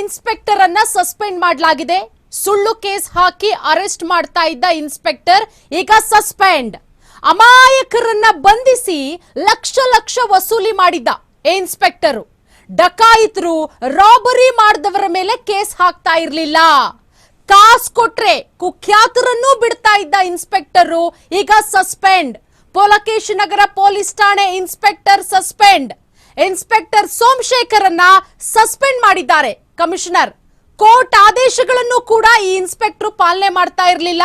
Inspector ಅನ್ನ suspend ಮಾಡಲಾಗಿದೆ. ಸುಳ್ಳು ಕೇಸ್ ಹಾಕಿ ಅರೆಸ್ಟ್ ಮಾಡ್ತಾ ಇದ್ದ ಇನ್ಸ್ಪೆಕ್ಟರ್ ಈಗ ಸಸ್ಪೆಂಡ್. ಅಮಾಯಕರನ್ನ ಬಂಧಿಸಿ ಲಕ್ಷ ಲಕ್ಷ ವಸೂಲಿ ಮಾಡಿದ್ದ ಇನ್ಸ್ಪೆಕ್ಟರು. ಡಕಾಯಿತರು, ರಾಬರಿ ಮಾಡಿದವರ ಮೇಲೆ ಕೇಸ್ ಹಾಕ್ತಾ ಇರಲಿಲ್ಲ. ಕಾಸ್ ಕೊಟ್ರೆ ಕುಖ್ಯಾತರನ್ನೂ ಬಿಡ್ತಾ ಇದ್ದ ಇನ್ಸ್ಪೆಕ್ಟರ್ ಈಗ ಸಸ್ಪೆಂಡ್. ಪೋಲಕೇಶ್ ನಗರ ಪೊಲೀಸ್ ಠಾಣೆ ಇನ್ಸ್ಪೆಕ್ಟರ್ ಸಸ್ಪೆಂಡ್. ಇನ್ಸ್ಪೆಕ್ಟರ್ ಸೋಮಶೇಖರ್ ಅನ್ನ ಸಸ್ಪೆಂಡ್ ಮಾಡಿದ್ದಾರೆ. ಕಮಿಷನರ್, ಕೋರ್ಟ್ ಆದೇಶಗಳನ್ನು ಕೂಡ ಈ ಇನ್ಸ್ಪೆಕ್ಟರ್ ಪಾಲನೆ ಮಾಡ್ತಾ ಇರಲಿಲ್ಲ.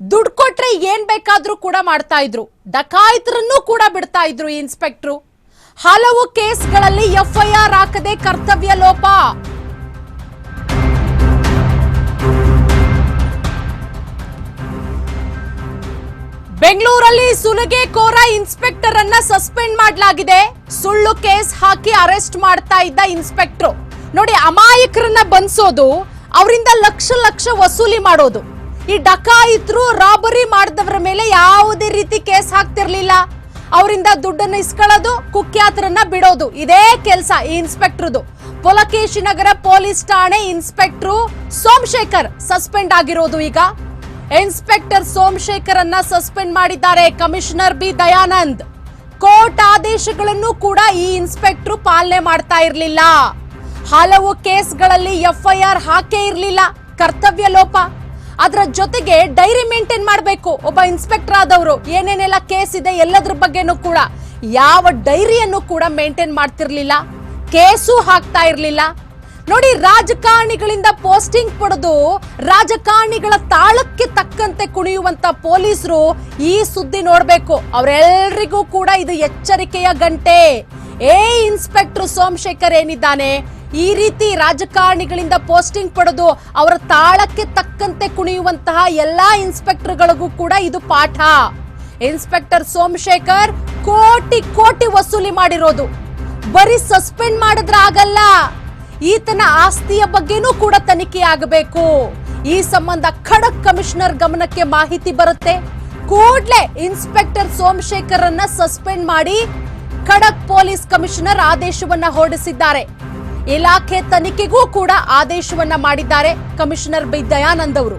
ದುಡ್ಡು ಕೊಟ್ರೆ ಏನ್ ಬೇಕಾದ್ರೂ ಕೂಡ ಮಾಡ್ತಾ ಇದ್ರು. ಡಕಾಯಿತರನ್ನೂ ಕೂಡ ಬಿಡ್ತಾ ಇದ್ರು ಈ ಇನ್ಸ್ಪೆಕ್ಟ್ರು. ಹಲವು ಕೇಸ್ಗಳಲ್ಲಿ ಎಫ್ಐಆರ್ ಹಾಕದೆ ಕರ್ತವ್ಯ ಲೋಪ. ಬೆಂಗಳೂರಲ್ಲಿ ಸುಲಿಗೆ ಕೋರ ಇನ್ಸ್ಪೆಕ್ಟರ್ ಅನ್ನ ಸಸ್ಪೆಂಡ್ ಮಾಡಲಾಗಿದೆ. ಸುಳ್ಳು ಕೇಸ್ ಹಾಕಿ ಅರೆಸ್ಟ್ ಮಾಡ್ತಾ ಇದ್ದ ಇನ್ಸ್ಪೆಕ್ಟರ್. ನೋಡಿ, ಅಮಾಯಕರನ್ನ ಬಂಧಿಸೋದು ಅವರಿಂದ ಲಕ್ಷ ಲಕ್ಷ ವಸೂಲಿ ಮಾಡೋದು. ಈ ಡಕಾಯಿತರು, ರಾಬರಿ ಮಾಡಿದವರ ಮೇಲೆ ಯಾವುದೇ ರೀತಿ ಕೇಸ್ ಹಾಕ್ತಿರ್ಲಿಲ್ಲ. ಅವರಿಂದ ದುಡ್ಡನ್ನು ಇಸ್ಕೊಳ್ಳೋದು, ಕುಖ್ಯಾತರನ್ನ ಬಿಡೋದು. ಇದೇ ಕೆಲಸ ಈ ಇನ್ಸ್ಪೆಕ್ಟರ್ದು. ಪೊಲಕೇಶಿ ನಗರ ಪೊಲೀಸ್ ಠಾಣೆ ಇನ್ಸ್ಪೆಕ್ಟರ್ ಸೋಮಶೇಖರ್ ಸಸ್ಪೆಂಡ್ ಆಗಿರೋದು ಈಗ. ಇನ್ಸ್ಪೆಕ್ಟರ್ ಸೋಮಶೇಖರ್ ಅನ್ನ ಸಸ್ಪೆಂಡ್ ಮಾಡಿದ್ದಾರೆ ಕಮಿಷನರ್ ಬಿ ದಯಾನಂದ್. ಕೋರ್ಟ್ ಆದೇಶಗಳನ್ನು ಕೂಡ ಈ ಇನ್ಸ್ಪೆಕ್ಟರ್ ಪಾಲನೆ ಮಾಡ್ತಾ ಇರಲಿಲ್ಲ. ಹಲವು ಕೇಸ್ಗಳಲ್ಲಿ ಎಫ್ಐಆರ್ ಹಾಕೇ ಇರಲಿಲ್ಲ. ಕರ್ತವ್ಯ ಲೋಪ. ಅದರ ಜೊತೆಗೆ ಡೈರಿ ಮೇಂಟೈನ್ ಮಾಡಬೇಕು. ಒಬ್ಬ ಇನ್ಸ್ಪೆಕ್ಟರ್ ಆದವರು. ಏನೇನೆಲ್ಲ ಕೇಸ್ ಇದೆ ಎಲ್ಲದ್ರ ಬಗ್ಗೆನೂ ಕೂಡ ಯಾವ ಡೈರಿಯನ್ನು ಕೂಡ ಮೇಂಟೈನ್ ಮಾಡ್ತಿರ್ಲಿಲ್ಲ. ಕೇಸು ಹಾಕ್ತಾ ಇರಲಿಲ್ಲ. ನೋಡಿ, ರಾಜಕಾರಣಿಗಳಿಂದ ಪೋಸ್ಟಿಂಗ್ ಪಡೆದು ರಾಜಕಾರಣಿಗಳ ತಾಳಕ್ಕೆ ತಕ್ಕಂತೆ ಕುಣಿಯುವಂತ ಪೊಲೀಸರು ಈ ಸುದ್ದಿ ನೋಡಬೇಕು. ಅವರೆಲ್ಲರಿಗೂ ಕೂಡ ಇದು ಎಚ್ಚರಿಕೆಯ ಗಂಟೆ. ಏ ಇನ್ಸ್ಪೆಕ್ಟರ್ ಸೋಮಶೇಖರ್ ಏನಿದ್ದಾನೆ? ಈ ರೀತಿ ರಾಜಕಾರಣಿಗಳಿಂದ ಪೋಸ್ಟಿಂಗ್ ಪಡೆದು ಅವರ ತಾಳಕ್ಕೆ ತಕ್ಕಂತೆ ಕುಣಿಯುವಂತಹ ಎಲ್ಲಾ ಇನ್ಸ್ಪೆಕ್ಟರ್ಗಳಿಗೂ ಕೂಡ ಇದು ಪಾಠ. ಇನ್ಸ್ಪೆಕ್ಟರ್ ಸೋಮಶೇಖರ್ ಕೋಟಿ ಕೋಟಿ ವಸೂಲಿ ಮಾಡಿರೋದು. ಬರೀ ಸಸ್ಪೆಂಡ್ ಮಾಡಿದ್ರೆ ಆಗಲ್ಲ. ಈತನ ಆಸ್ತಿಯ ಬಗ್ಗೆನೂ ಕೂಡ ತನಿಖೆ ಆಗಬೇಕು. ಈ ಸಂಬಂಧ ಖಡಕ್ ಕಮಿಷನರ್ ಗಮನಕ್ಕೆ ಮಾಹಿತಿ ಬರುತ್ತೆ. ಕೂಡಲೇ ಇನ್ಸ್ಪೆಕ್ಟರ್ ಸೋಮಶೇಖರ್ ಅನ್ನ ಸಸ್ಪೆಂಡ್ ಮಾಡಿ ಖಡಕ್ ಪೊಲೀಸ್ ಕಮಿಷನರ್ ಆದೇಶವನ್ನ ಹೊರಡಿಸಿದ್ದಾರೆ. ಇಲಾಖೆ ತನಿಖೆಗೂ ಕೂಡ ಆದೇಶವನ್ನ ಮಾಡಿದ್ದಾರೆ ಕಮಿಷನರ್ ಬಿ ದಯಾನಂದ್ ಅವರು.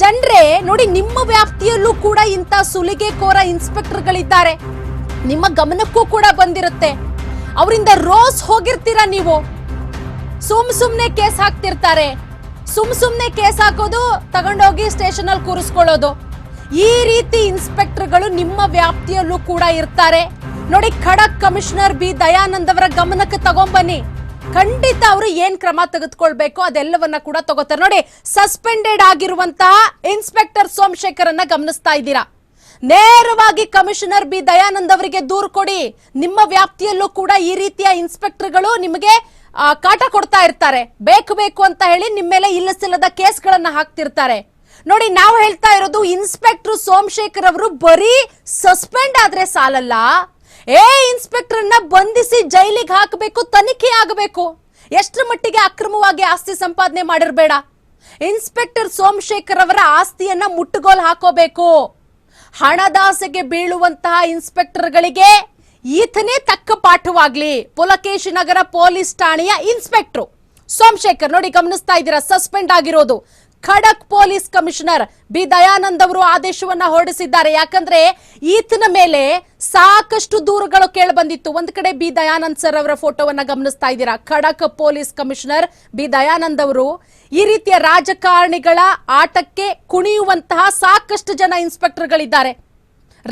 ಜನರೇ, ನೋಡಿ ನಿಮ್ಮ ವ್ಯಾಪ್ತಿಯಲ್ಲೂ ಕೂಡ ಇಂಥ ಸುಲಿಗೆಕೋರ ಇನ್ಸ್ಪೆಕ್ಟರ್ಗಳಿದ್ದಾರೆ. ನಿಮ್ಮ ಗಮನಕ್ಕೂ ಕೂಡ ಬಂದಿರುತ್ತೆ. ಅವರಿಂದ ರೋಸ್ ಹೋಗಿರ್ತೀರಾ ನೀವು? ಸುಮ್ ಸುಮ್ನೆ ಕೇಸ್ ಹಾಕ್ತಿರ್ತಾರೆ. ಸುಮ್ ಸುಮ್ನೆ ಕೇಸ್ ಹಾಕೋದು, ತಗೊಂಡೋಗಿ ಸ್ಟೇಷನ್ ಅಲ್ಲಿ ಕೂರಿಸ್ಕೊಳ್ಳೋದು. ಈ ರೀತಿ ಇನ್ಸ್ಪೆಕ್ಟರ್ಗಳು ನಿಮ್ಮ ವ್ಯಾಪ್ತಿಯಲ್ಲೂ ಕೂಡ ಇರ್ತಾರೆ. ನೋಡಿ ಖಡಕ್ ಕಮಿಷನರ್ ಬಿ ದಯಾನಂದ್ ಅವರ ಗಮನಕ್ಕೆ ತಗೊಂಬನ್ನಿ. ಖಂಡಿತ ಅವರು ಏನ್ ಕ್ರಮ ತೆಗೆದುಕೊಳ್ಬೇಕು ಅದೆಲ್ಲವನ್ನ ಕೂಡ ತಗೋತಾರೆ. ನೋಡಿ ಸಸ್ಪೆಂಡೆಡ್ ಆಗಿರುವಂತಹ ಇನ್ಸ್ಪೆಕ್ಟರ್ ಸೋಮಶೇಖರ್ ಅನ್ನ ಗಮನಿಸ್ತಾ ಇದ್ದೀರಾ? ನೇರವಾಗಿ ಕಮಿಷನರ್ ಬಿ ದಯಾನಂದ್ ಅವರಿಗೆ ದೂರು ಕೊಡಿ. ನಿಮ್ಮ ವ್ಯಾಪ್ತಿಯಲ್ಲೂ ಕೂಡ ಈ ರೀತಿಯ ಇನ್ಸ್ಪೆಕ್ಟರ್ಗಳು ನಿಮಗೆ ಕಾಟ ಕೊಡ್ತಾ ಇರ್ತಾರೆ. ಬೇಕು ಬೇಕು ಅಂತ ಹೇಳಿ ನಿಮ್ಮ ಮೇಲೆ ಇಲ್ಲಸಿಲ್ಲದ ಕೇಸ್ಗಳನ್ನ ಹಾಕ್ತಿರ್ತಾರೆ. ನೋಡಿ, ನಾವು ಹೇಳ್ತಾ ಇರೋದು ಇನ್ಸ್ಪೆಕ್ಟರ್ ಸೋಮಶೇಖರ್ ಅವರು ಬರೀ ಸಸ್ಪೆಂಡ್ ಆದ್ರೆ ಸಾಲಲ್ಲ. ಏ ಇನ್ಸ್ಪೆಕ್ಟರ್ ಅನ್ನ ಬಂಧಿಸಿ ಜೈಲಿಗೆ ಹಾಕಬೇಕು, ತನಿಖೆ ಆಗಬೇಕು. ಎಷ್ಟರ ಮಟ್ಟಿಗೆ ಅಕ್ರಮವಾಗಿ ಆಸ್ತಿ ಸಂಪಾದನೆ ಮಾಡಿರಬೇಡ. ಇನ್ಸ್ಪೆಕ್ಟರ್ ಸೋಮಶೇಖರ್ ಅವರ ಆಸ್ತಿಯನ್ನ ಮುಟ್ಟುಗೋಲು ಹಾಕೋಬೇಕು. ಹಣದಾಸೆಗೆ ಬೀಳುವಂತಹ ಇನ್ಸ್ಪೆಕ್ಟರ್ಗಳಿಗೆ ಈತನೇ ತಕ್ಕ ಪಾಠವಾಗ್ಲಿ. ಪುಲಕೇಶಿ ನಗರ ಪೊಲೀಸ್ ಠಾಣೆಯ ಇನ್ಸ್ಪೆಕ್ಟರ್. ಸೋಮಶೇಖರ್, ನೋಡಿ ಗಮನಿಸ್ತಾ ಇದ್ದೀರಾ, ಸಸ್ಪೆಂಡ್ ಆಗಿರೋದು. ಖಡಕ್ ಪೊಲೀಸ್ ಕಮಿಷನರ್ ಬಿ ದಯಾನಂದ್ ಅವರು ಆದೇಶವನ್ನ ಹೊರಡಿಸಿದ್ದಾರೆ. ಯಾಕಂದ್ರೆ ಈತನ ಮೇಲೆ ಸಾಕಷ್ಟು ದೂರುಗಳು ಕೇಳಿ ಬಂದಿತ್ತು. ಒಂದ್ ಕಡೆ ಬಿ ದಯಾನಂದ್ ಸರ್ ಅವರ ಫೋಟೋವನ್ನ ಗಮನಿಸ್ತಾ ಇದ್ದೀರಾ? ಖಡಕ್ ಪೊಲೀಸ್ ಕಮಿಷನರ್ ಬಿ ದಯಾನಂದ್ ಅವರು ಈ ರೀತಿಯ ರಾಜಕಾರಣಿಗಳ ಆಟಕ್ಕೆ ಕುಣಿಯುವಂತಹ ಸಾಕಷ್ಟು ಜನ ಇನ್ಸ್ಪೆಕ್ಟರ್ಗಳಿದ್ದಾರೆ.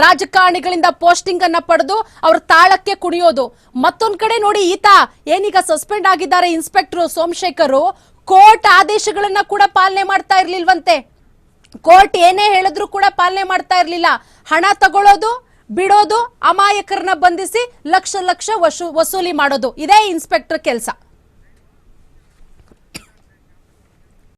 ರಾಜಕಾರಣಿಗಳಿಂದ ಪೋಸ್ಟಿಂಗ್ ಅನ್ನ ಪಡೆದು ಅವ್ರ ತಾಳಕ್ಕೆ ಕುಣಿಯೋದು. ಮತ್ತೊಂದ್ ಕಡೆ ನೋಡಿ ಈತ ಏನೀಗ ಸಸ್ಪೆಂಡ್ ಆಗಿದ್ದಾರೆ ಇನ್ಸ್ಪೆಕ್ಟರ್ ಸೋಮಶೇಖರ್. ಕೋರ್ಟ್ ಆದೇಶಗಳನ್ನ ಕೂಡ ಪಾಲನೆ ಮಾಡ್ತಾ ಇರ್ಲಿಲ್ವಂತೆ. ಕೋರ್ಟ್ ಏನೇ ಹೇಳಿದ್ರು ಕೂಡ ಪಾಲನೆ ಮಾಡ್ತಾ ಇರ್ಲಿಲ್ಲ. ಹಣ ತಗೊಳ್ಳೋದು, ಬಿಡೋದು, ಅಮಾಯಕರನ್ನ ಬಂಧಿಸಿ ಲಕ್ಷ ಲಕ್ಷ ವಸೂ- ವಸೂಲಿ ಮಾಡೋದು. ಇದೇ ಇನ್ಸ್ಪೆಕ್ಟರ್ ಕೆಲಸ.